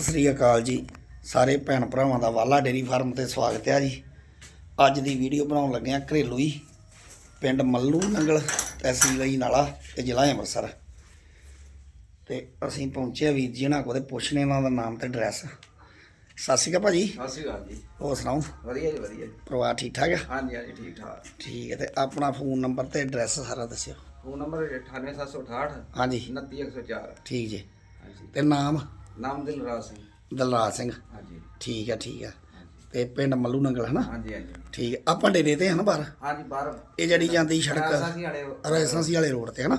ਸਤਿ ਸ੍ਰੀ ਅਕਾਲ ਜੀ। ਸਾਰੇ ਭੈਣ ਭਰਾਵਾਂ ਦਾ ਵਾਲਾ ਡੇਰੀ ਫਾਰਮ ਤੇ ਸਵਾਗਤ ਹੈ ਜੀ। ਅੱਜ ਦੀ ਵੀਡੀਓ ਬਣਾਉਣ ਲੱਗੇ ਆ ਘਰੇਲੂ ਹੀ ਪਿੰਡ ਮੱਲੂ ਨੰਗਲ ਤਹਿਸੀਲ ਹੀ ਨਾਲਾ ਤੇ ਜ਼ਿਲ੍ਹਾ ਅੰਮ੍ਰਿਤਸਰ। ਤੇ ਅਸੀਂ ਪਹੁੰਚੇ ਆ ਵੀਰ ਜੀ ਨਾਲ ਕੋਲੇ ਪੁੱਛਣੇ ਇਹਨਾਂ ਦਾ ਨਾਮ ਤੇ ਐਡਰੈਸ ਸਤਿ ਸ਼੍ਰੀ ਅਕਾਲ ਭਾਜੀ। ਸਤਿ ਸ਼੍ਰੀ ਅਕਾਲ ਜੀ। ਹੋਰ ਸੁਣਾਓ? ਵਧੀਆ ਜੀ ਵਧੀਆ। ਪਰਿਵਾਰ ਠੀਕ ਠਾਕ ਆ? ਹਾਂਜੀ ਹਾਂਜੀ ਠੀਕ ਠਾਕ। ਠੀਕ ਹੈ ਤੇ ਆਪਣਾ ਫੋਨ ਨੰਬਰ ਤੇ ਐਡਰੈਸ ਸਾਰਾ ਦੱਸਿਓ। ਫੋਨ ਨੰਬਰ 98768 ਹਾਂਜੀ। 29104 ਠੀਕ ਜੀ। ਤੇ ਨਾਮ? ਨਾਮ ਦਿਲਰਾਜ ਸਿੰਘ। ਦਲਰਾਜ ਸਿੰਘ। ਹਾਂਜੀ। ਠੀਕ ਹੈ ਠੀਕ ਹੈ ਤੇ ਪਿੰਡ ਮੱਲੂ ਨੰਗਲ ਹਨਾ? ਹਾਂਜੀ ਹਾਂਜੀ। ਠੀਕ ਹੈ ਆਪਾਂ ਡੇਰੇ ਤੇ ਹਨ ਬਾਹਰ? ਹਾਂਜੀ ਬਾਹਰ। ਇਹ ਜਿਹੜੀ ਜਾਂਦੀ ਸੜਕ। ਵਾਲੇ ਰੈਸਾਂਸੀ ਵਾਲੇ ਰੋਡ ਤੇ ਹਨਾ?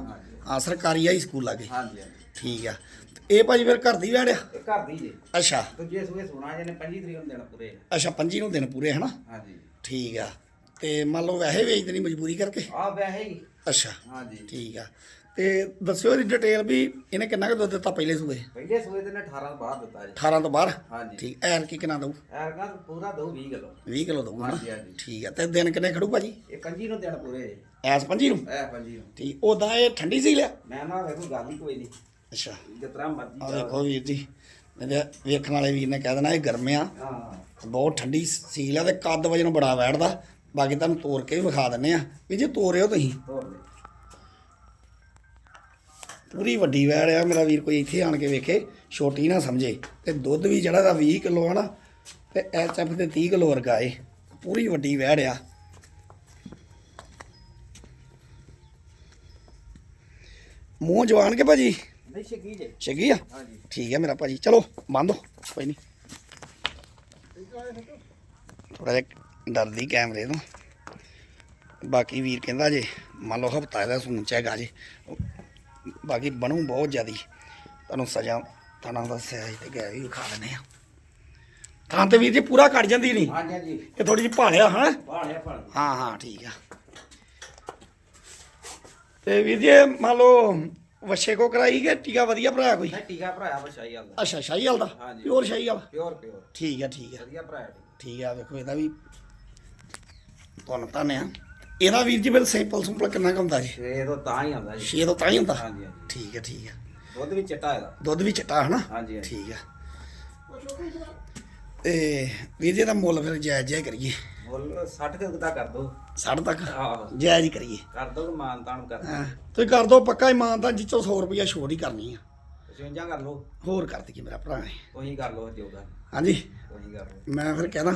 ਹਾਂ ਸਰਕਾਰੀ ਹਾਈ ਸਕੂਲ ਲਾਗੇ। ਹਾਂਜੀ ਹਾਂਜੀ। ਠੀਕ ਆ। ਤੇ ਇਹ ਭਾਜੀ ਫਿਰ ਘਰ ਦੀ ਵੜਿਆ ਇਹ ਘਰ ਦੀ ਜੀ। ਅੱਛਾ। ਦੂਜੇ ਸੂਏ ਸੁਣਾ ਜਿਹਨੇ 25 ਤਰੀਕ ਨੂੰ ਦੇਣਾ ਪੂਰੇ। ਅੱਛਾ 25 ਨੂੰ ਦਿਨ ਪੂਰੇ ਹਨਾ? ਹਾਂਜੀ। ਠੀਕ ਆ। ਤੇ ਮੰਨ ਲਓ ਵੈਸੇ ਵੇਚਦੇ ਨਹੀਂ ਮਜਬੂਰੀ ਕਰਕੇ? ਆ ਵੈਸੇ ਹੀ। ਅੱਛਾ। ਹਾਂਜੀ। ਠੀਕ ਆ। ਤੇ ਦੱਸਿਓ ਇਹਦੀ ਡਿਟੇਲ ਵੀ ਇਹਨੇ ਕਿੰਨਾ ਕੁ ਦੁੱਧ ਦਿੱਤਾ ਪਹਿਲੇ ਸੂਏ? ਪਹਿਲੇ ਸੂਏ ਤੇ ਨੇ 18 ਬਾਹਰ ਦਿੱਤਾ ਜੀ। 18 ਤੋਂ ਬਾਹਰ? ਹਾਂਜੀ। ਠੀਕ ਐਰ ਕੀ ਕਿੰਨਾ ਦਊ? ਐਰਗਾ ਪੂਰਾ ਦੋ 20 ਕਿਲੋ। 20 ਕਿਲੋ ਦਊ ਹਨਾ? ਹਾਂਜੀ ਹਾਂਜੀ। ਠੀਕ ਆ ਤੇ ਦਿਨ ਕਿੰਨੇ ਖੜੂ ਭਾਜੀ? ਇਹ 25 ਨੂੰ ਦੇਣਾ ਪੂਰੇ ਐਸ 25 ਨੂੰ? ਐ 25 ਨੂੰ। ਠੀਕ ਉਦਾਂ ਇਹ ਠੰਡੀ ਸੀ ਲਿਆ? ਮੈਂ ਨਾ ਵੇਖੋ ਗੱਲ ਹੀ ਕੋਈ ਨਹੀਂ। ਅੱਛਾ। ਜਿਤਨਾ ਮਰਜ਼ੀ ਆ। ਦੇਖੋ ਵੀਰ ਜੀ ਇਹਦੇ ਵੇਖਣ ਵਾਲੇ ਵੀਰ ਨੇ ਕਹਿ ਦੇਣਾ ਇਹ ਗਰਮ ਆ। ਹਾਂ। ਬਹੁਤ ਠੰਡੀ ਸੀਲ ਆ ਤੇ ਕੱਦ ਵਜਨ ਬੜਾ ਵੈੜਦਾ। ਬਾਕੀ ਤੁਹਾਨੂੰ ਤੋੜ ਕੇ ਵੀ ਵਿਖਾ ਦਿੰਨੇ ਆ। ਵੀ ਜੇ ਤੋਰਿਓ ਤੁਸੀਂ। ਹੋਰ ਲੈ ਪੂਰੀ ਵੱਡੀ ਵੈੜ ਆ। ਮੇਰਾ ਵੀਰ ਕੋਈ ਇੱਥੇ ਆਣ ਕੇ ਵੇਖੇ ਛੋਟੀ ਨਾ ਸਮਝੇ। ਤੇ ਦੁੱਧ ਵੀ ਜਿਹੜਾ ਦਾ 20 ਕਿਲੋ ਆ ਨਾ ਤੇ ਐਚਐਫ ਤੇ 30 ਕਿਲੋ ਵਰਗਾ ਏ। ਪੂਰੀ ਵੱਡੀ ਵੈੜ ਆ। ਮੂੰਹ ਜਵਾਨ ਕੇ ਭਾਜੀ? ਨਹੀਂ ਸ਼ਕੀ ਜੇ। ਛਗੀ ਆ? ਹਾਂਜੀ। ਠੀਕ ਹੈ ਮੇਰਾ ਭਾਜੀ। ਚਲੋ ਬੰਦ ਕੋਈ ਨਹੀਂ। ਥੋੜਾ ਜਿਹਾ ਡਰਦੀ ਕੈਮਰੇ ਤੋਂ। ਬਾਕੀ ਵੀਰ ਕਹਿੰਦਾ ਜੇ ਮੰਨ ਲਓ ਹਫਤਾ ਇਹਦਾ ਸੂਨ ਚ ਹੈਗਾ ਜੇ। ਬਾਕੀ ਬਣੂ ਬਹੁਤ ਜ਼ਿਆਦੀ। ਤੁਹਾਨੂੰ ਸਜ਼ਾ ਤੁਹਾਨੂੰ ਦੱਸਿਆ ਸੀ ਤੇ ਗਏ ਵੀ ਵਿਖਾ ਦਿੰਦੇ ਆ ਤਾਂ ਤੇ ਵੀਰ ਜੀ ਪੂਰਾ ਕੱਢ ਜਾਂਦੀ ਨਹੀਂ? ਹਾਂਜੀ ਹਾਂਜੀ। ਇਹ ਥੋੜੀ ਜਿਹੀ ਭਾਲਿਆ ਹਾਂ? ਬਾਹਲਿਆ ਫੜ ਹਾਂ ਹਾਂ ਠੀਕ ਆ। ਤੇ ਵੀਰ ਜੀ ਮੰਨ ਲਓ ਵਛੇ ਕੋ ਕਰਾਈ ਕਿ ਟੀਕਾ ਵਧੀਆ ਭਰਾਇਆ ਕੋਈ? ਟੀਕਾ ਭਰਾਇਆ ਵਛਾਈ ਵਾਲਾ ਅੱਛਾ ਸ਼ਾਹੀ ਵਾਲ ਦਾ? ਹਾਂਜੀ। ਪਿਓਰ ਸ਼ਾਹੀ ਵਾਲਾ? Pure pure. ਠੀਕ ਆ ਠੀਕ ਆ। ਵਧੀਆ ਭਰਾਇਆ ਠੀਕ ਆ ਵੇਖੋ ਇਹਦਾ ਵੀ ਤੁਹਾਨੂੰ ਤਾਂ ਆ ਇਹਦਾ ਵੀਰ ਜੀ ਬਿਲ ਸਿੰਪਲ ਸਿੰਪਲ ਕਿੰਨਾ ਕੁ ਹੁੰਦਾ ਜੀ? ਇਹ ਤਾਂ ਤਾਂ ਹੀ ਆਉਂਦਾ ਜੀ। ਛੇ ਤੋਂ ਤਾਂ ਹੀ ਹੁੰਦਾ ਹਾਂਜੀ ਹਾਂਜੀ। ਠੀਕ ਆ ਠੀਕ ਆ ਦੁੱਧ ਵੀ ਚਿੱਟਾ ਇਹਦਾ। ਦੁੱਧ ਵੀ ਚਟਾ ਹਨਾ? ਹਾਂਜੀ ਹਾਂਜੀ। ਠੀਕ ਆ ਤੇ ਵੀਰ ਜੀ ਦਾ ਮੁੱਲ ਫਿਰ ਜਾਇਜ਼ ਜਾਇਜ਼ ਕਰੀਏ। ਮੁੱਲ 60 ਕੁ ਦਾ ਕਰ ਦੋ 60 ਤੱਕ? ਆਹੋ। ਜਾਇਜ਼ ਹੀ ਕਰੀਏ। ਕਰ ਦੋ ਕਿ ਮਾਨ ਤਾਨ ਕਰ ਹਾਂ ਤੁਸੀਂ ਕਰ ਦੋ ਪੱਕਾ ਇਮਾਨਦਾਰ ਜਿੱਚੋਂ 100 ਰੁਪਇਆ ਛੋੜ ਹੀ ਕਰਨੀ ਆ। 55 ਕਰ ਲਓ। ਹੋਰ ਕਰ ਦਈਏ ਮੇਰਾ ਭਰਾ ਨੇ ਤੁਸੀਂ ਕਰ ਲਓ ਜੋਗਾ ਹਾਂਜੀ। ਤੁਸੀਂ ਕਰ ਲਓ। ਮੈਂ ਫਿਰ ਕਹਿਣਾ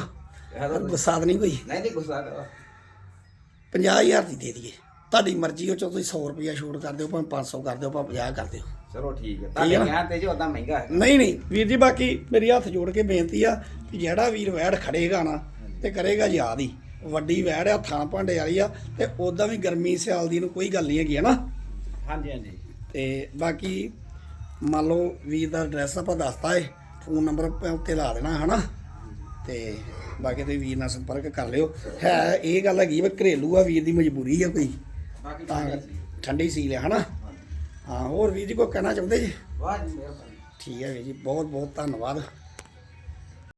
ਤਾਂ ਗੁੱਸਾ ਤਾਂ ਨਹੀਂ ਕੋਈ। ਨਹੀਂ ਨਹੀਂ ਗੁੱਸਾ ਕਰੋ। 50000 ਦੀ ਦੇ ਦਈਏ। ਤੁਹਾਡੀ ਮਰਜ਼ੀ ਉਹ ਚੋਂ ਤੁਸੀਂ 100 ਰੁਪਇਆ ਛੋੜ ਕਰ ਦਿਓ ਭਾਵੇਂ 500 ਕਰ ਦਿਓ ਭਾਵੇਂ 50 ਕਰ ਦਿਓ। ਚਲੋ ਠੀਕ ਹੈ। ਤੁਹਾਡੇ ਨਾ? ਕਹਿਣ ਤੇ ਜੀ ਉਦਾਂ ਮਹਿੰਗਾ ਹੈ ਨਹੀਂ ਨਹੀਂ। ਵੀਰ ਜੀ ਬਾਕੀ ਮੇਰੀ ਹੱਥ ਜੋੜ ਕੇ ਬੇਨਤੀ ਆ ਕਿ ਜਿਹੜਾ ਵੀਰ ਵੈੜ ਖੜੇਗਾ ਨਾ ਤੇ ਕਰੇਗਾ ਯਾਦ ਹੀ। ਵੱਡੀ ਵੈੜ ਆ ਥਾਂ ਭਾਂਡੇ ਵਾਲੀ ਆ ਤੇ ਉਦਾਂ ਵੀ ਗਰਮੀ ਸਿਆਲ ਦੀ ਨੂੰ ਕੋਈ ਗੱਲ ਨਹੀਂ ਹੈਗੀ ਹੈ ਨਾ? ਹਾਂਜੀ ਹਾਂਜੀ। ਤੇ ਬਾਕੀ ਮੰਨ ਲਓ ਵੀਰ ਦਾ ਐਡਰੈਸ ਆਪਾਂ ਦੱਸਤਾ ਏ ਫੋਨ ਨੰਬਰ ਉੱਤੇ ਲਾ ਦੇਣਾ ਹਨਾ ਤੇ ਬਾਕੀ ਤੁਸੀਂ ਵੀਰ ਨਾਲ ਸੰਪਰਕ ਕਰ ਲਿਓ। ਹੈ ਇਹ ਗੱਲ ਹੈਗੀ ਵੀ ਘਰੇਲੂ ਆ ਵੀਰ ਦੀ ਮਜਬੂਰੀ ਆ ਕੋਈ। ਤਾਂ ਹੈ। ਠੰਡੀ ਸੀ ਲਿਆ ਹਨਾ? ਹਾਂ ਹੋਰ ਵੀਰ ਜੀ ਕੋਈ ਕਹਿਣਾ ਚਾਹੁੰਦੇ ਜੀ? ਵਾਹ ਜੀ ਮਿਹਰਬਾਨੀ। ਠੀਕ ਹੈ ਵੀਰ ਜੀ ਬਹੁਤ ਬਹੁਤ ਧੰਨਵਾਦ।